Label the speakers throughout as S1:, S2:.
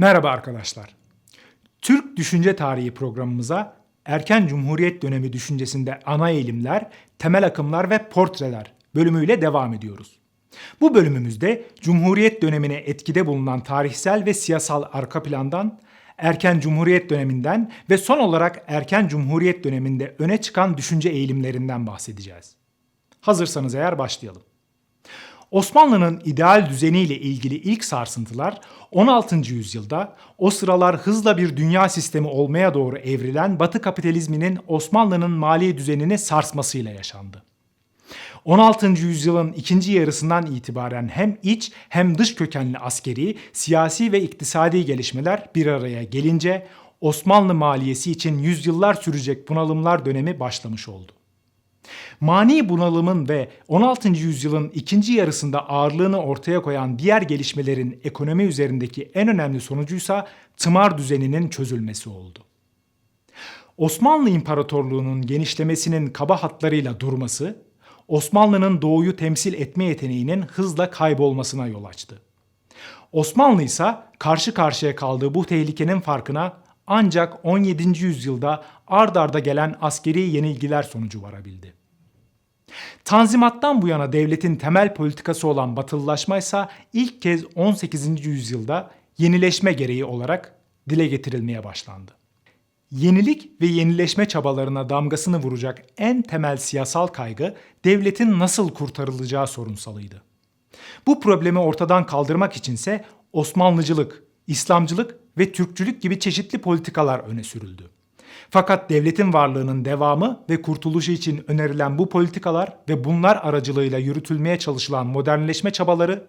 S1: Merhaba arkadaşlar. Türk Düşünce Tarihi programımıza erken Cumhuriyet dönemi düşüncesinde ana eğilimler, temel akımlar ve portreler bölümüyle devam ediyoruz. Bu bölümümüzde Cumhuriyet dönemine etkide bulunan tarihsel ve siyasal arka plandan, erken Cumhuriyet döneminden ve son olarak erken Cumhuriyet döneminde öne çıkan düşünce eğilimlerinden bahsedeceğiz. Hazırsanız eğer başlayalım. Osmanlı'nın ideal düzeniyle ilgili ilk sarsıntılar 16. yüzyılda o sıralar hızla bir dünya sistemi olmaya doğru evrilen Batı kapitalizminin Osmanlı'nın mali düzenini sarsmasıyla yaşandı. 16. yüzyılın ikinci yarısından itibaren hem iç hem dış kökenli askeri, siyasi ve iktisadi gelişmeler bir araya gelince Osmanlı maliyesi için yüzyıllar sürecek bunalımlar dönemi başlamış oldu. Mani bunalımın ve 16. yüzyılın ikinci yarısında ağırlığını ortaya koyan diğer gelişmelerin ekonomi üzerindeki en önemli sonucuysa tımar düzeninin çözülmesi oldu. Osmanlı İmparatorluğu'nun genişlemesinin kaba hatlarıyla durması, Osmanlı'nın doğuyu temsil etme yeteneğinin hızla kaybolmasına yol açtı. Osmanlı ise karşı karşıya kaldığı bu tehlikenin farkına ancak 17. yüzyılda ard arda gelen askeri yenilgiler sonucu varabildi. Tanzimattan bu yana devletin temel politikası olan batılılaşma ise ilk kez 18. yüzyılda yenileşme gereği olarak dile getirilmeye başlandı. Yenilik ve yenileşme çabalarına damgasını vuracak en temel siyasal kaygı devletin nasıl kurtarılacağı sorunsalıydı. Bu problemi ortadan kaldırmak içinse Osmanlıcılık, İslamcılık ve Türkçülük gibi çeşitli politikalar öne sürüldü. Fakat devletin varlığının devamı ve kurtuluşu için önerilen bu politikalar ve bunlar aracılığıyla yürütülmeye çalışılan modernleşme çabaları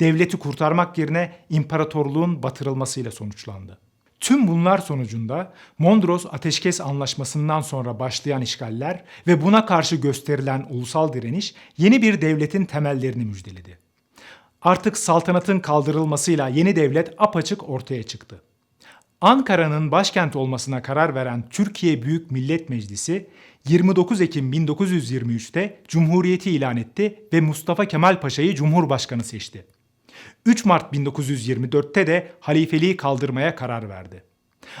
S1: devleti kurtarmak yerine imparatorluğun batırılmasıyla sonuçlandı. Tüm bunlar sonucunda Mondros Ateşkes Anlaşması'ndan sonra başlayan işgaller ve buna karşı gösterilen ulusal direniş yeni bir devletin temellerini müjdeledi. Artık saltanatın kaldırılmasıyla yeni devlet apaçık ortaya çıktı. Ankara'nın başkent olmasına karar veren Türkiye Büyük Millet Meclisi 29 Ekim 1923'te Cumhuriyeti ilan etti ve Mustafa Kemal Paşa'yı Cumhurbaşkanı seçti. 3 Mart 1924'te de halifeliği kaldırmaya karar verdi.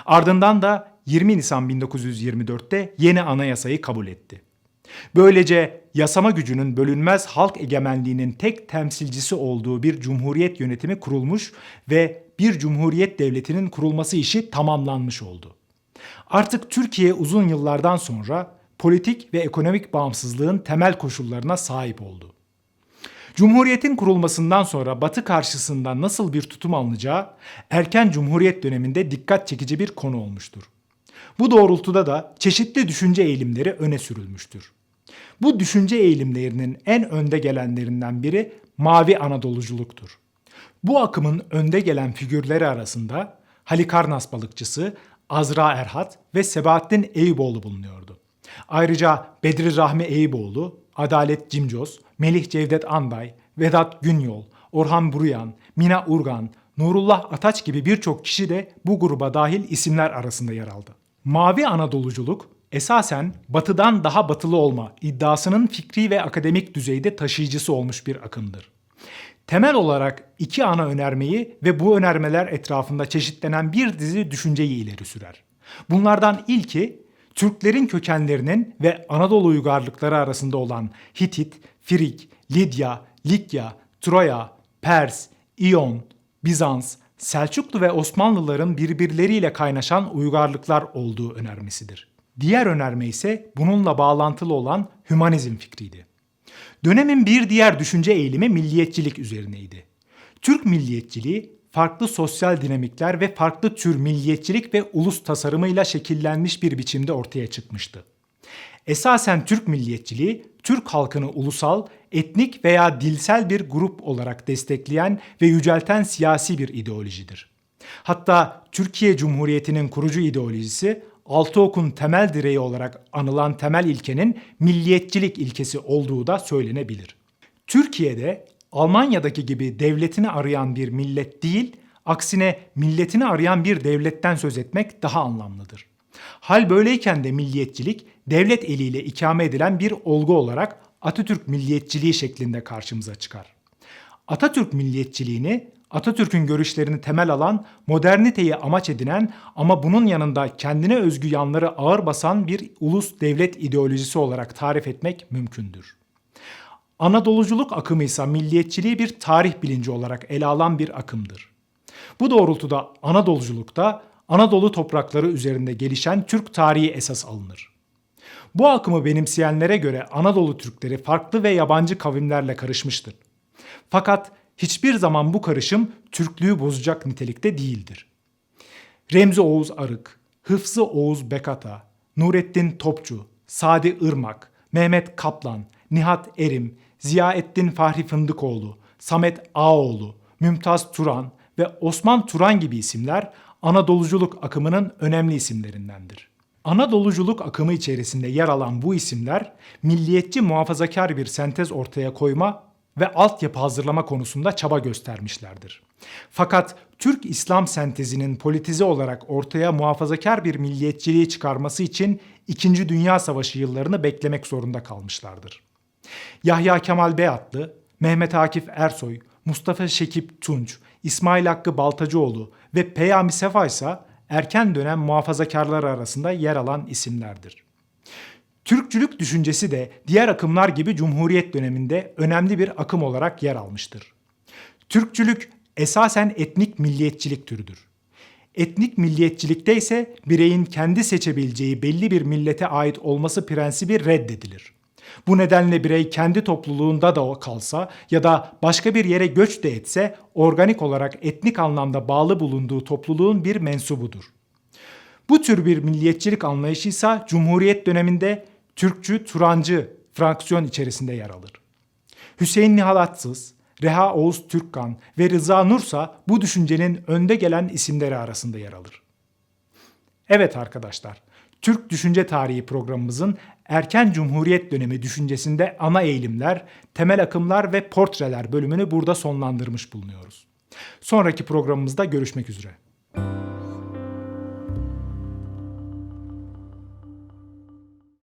S1: Ardından da 20 Nisan 1924'te yeni anayasayı kabul etti. Böylece yasama gücünün bölünmez halk egemenliğinin tek temsilcisi olduğu bir cumhuriyet yönetimi kurulmuş ve bir cumhuriyet devletinin kurulması işi tamamlanmış oldu. Artık Türkiye uzun yıllardan sonra politik ve ekonomik bağımsızlığın temel koşullarına sahip oldu. Cumhuriyetin kurulmasından sonra Batı karşısında nasıl bir tutum alınacağı erken Cumhuriyet döneminde dikkat çekici bir konu olmuştur. Bu doğrultuda da çeşitli düşünce eğilimleri öne sürülmüştür. Bu düşünce eğilimlerinin en önde gelenlerinden biri Mavi Anadoluculuktur. Bu akımın önde gelen figürleri arasında Halikarnas balıkçısı Azra Erhat ve Sebahattin Eyüboğlu bulunuyordu. Ayrıca Bedri Rahmi Eyüboğlu, Adalet Cimcoz, Melih Cevdet Anday, Vedat Günyol, Orhan Buruyan, Mina Urgan, Nurullah Ataç gibi birçok kişi de bu gruba dahil isimler arasında yer aldı. Mavi Anadoluculuk esasen batıdan daha batılı olma iddiasının fikri ve akademik düzeyde taşıyıcısı olmuş bir akımdır. Temel olarak iki ana önermeyi ve bu önermeler etrafında çeşitlenen bir dizi düşünceyi ileri sürer. Bunlardan ilki Türklerin kökenlerinin ve Anadolu uygarlıkları arasında olan Hitit, Frig, Lidya, Likya, Troya, Pers, İyon, Bizans, Selçuklu ve Osmanlıların birbirleriyle kaynaşan uygarlıklar olduğu önermesidir. Diğer önerme ise bununla bağlantılı olan hümanizm fikriydi. Dönemin bir diğer düşünce eğilimi milliyetçilik üzerineydi. Türk milliyetçiliği farklı sosyal dinamikler ve farklı tür milliyetçilik ve ulus tasarımıyla şekillenmiş bir biçimde ortaya çıkmıştı. Esasen Türk milliyetçiliği, Türk halkını ulusal, etnik veya dilsel bir grup olarak destekleyen ve yücelten siyasi bir ideolojidir. Hatta Türkiye Cumhuriyeti'nin kurucu ideolojisi Altıok'un temel direği olarak anılan temel ilkenin milliyetçilik ilkesi olduğu da söylenebilir. Türkiye'de Almanya'daki gibi devletini arayan bir millet değil, aksine milletini arayan bir devletten söz etmek daha anlamlıdır. Hal böyleyken de milliyetçilik devlet eliyle ikame edilen bir olgu olarak Atatürk milliyetçiliği şeklinde karşımıza çıkar. Atatürk milliyetçiliğini Atatürk'ün görüşlerini temel alan, moderniteyi amaç edinen ama bunun yanında kendine özgü yanları ağır basan bir ulus devlet ideolojisi olarak tarif etmek mümkündür. Anadoluculuk akımı ise milliyetçiliği bir tarih bilinci olarak ele alan bir akımdır. Bu doğrultuda Anadoluculukta Anadolu toprakları üzerinde gelişen Türk tarihi esas alınır. Bu akımı benimseyenlere göre Anadolu Türkleri farklı ve yabancı kavimlerle karışmıştır. Fakat hiçbir zaman bu karışım Türklüğü bozacak nitelikte değildir. Remzi Oğuz Arık, Hıfzı Oğuz Bekata, Nurettin Topçu, Sadi Irmak, Mehmet Kaplan, Nihat Erim, Ziyaettin Fahri Fındıkoğlu, Samet Ağoğlu, Mümtaz Turan ve Osman Turan gibi isimler Anadoluculuk akımının önemli isimlerindendir. Anadoluculuk akımı içerisinde yer alan bu isimler milliyetçi muhafazakar bir sentez ortaya koyma ve altyapı hazırlama konusunda çaba göstermişlerdir. Fakat Türk İslam sentezinin politize olarak ortaya muhafazakar bir milliyetçiliği çıkarması için 2. Dünya Savaşı yıllarını beklemek zorunda kalmışlardır. Yahya Kemal Beyatlı, Mehmet Akif Ersoy, Mustafa Şekip Tunç, İsmail Hakkı Baltacıoğlu ve Peyami Sefa ise erken dönem muhafazakarlar arasında yer alan isimlerdir. Türkçülük düşüncesi de diğer akımlar gibi Cumhuriyet döneminde önemli bir akım olarak yer almıştır. Türkçülük esasen etnik milliyetçilik türüdür. Etnik milliyetçilikte ise bireyin kendi seçebileceği belli bir millete ait olması prensibi reddedilir. Bu nedenle birey kendi topluluğunda da kalsa ya da başka bir yere göç de etse organik olarak etnik anlamda bağlı bulunduğu topluluğun bir mensubudur. Bu tür bir milliyetçilik anlayışı ise Cumhuriyet döneminde Türkçü, Turancı fraksiyon içerisinde yer alır. Hüseyin Nihalatsız, Reha Oğuz Türkkan ve Rıza Nursa bu düşüncenin önde gelen isimleri arasında yer alır. Evet arkadaşlar, Türk Düşünce Tarihi programımızın erken Cumhuriyet dönemi düşüncesinde ana eğilimler, temel akımlar ve portreler bölümünü burada sonlandırmış bulunuyoruz. Sonraki programımızda görüşmek üzere.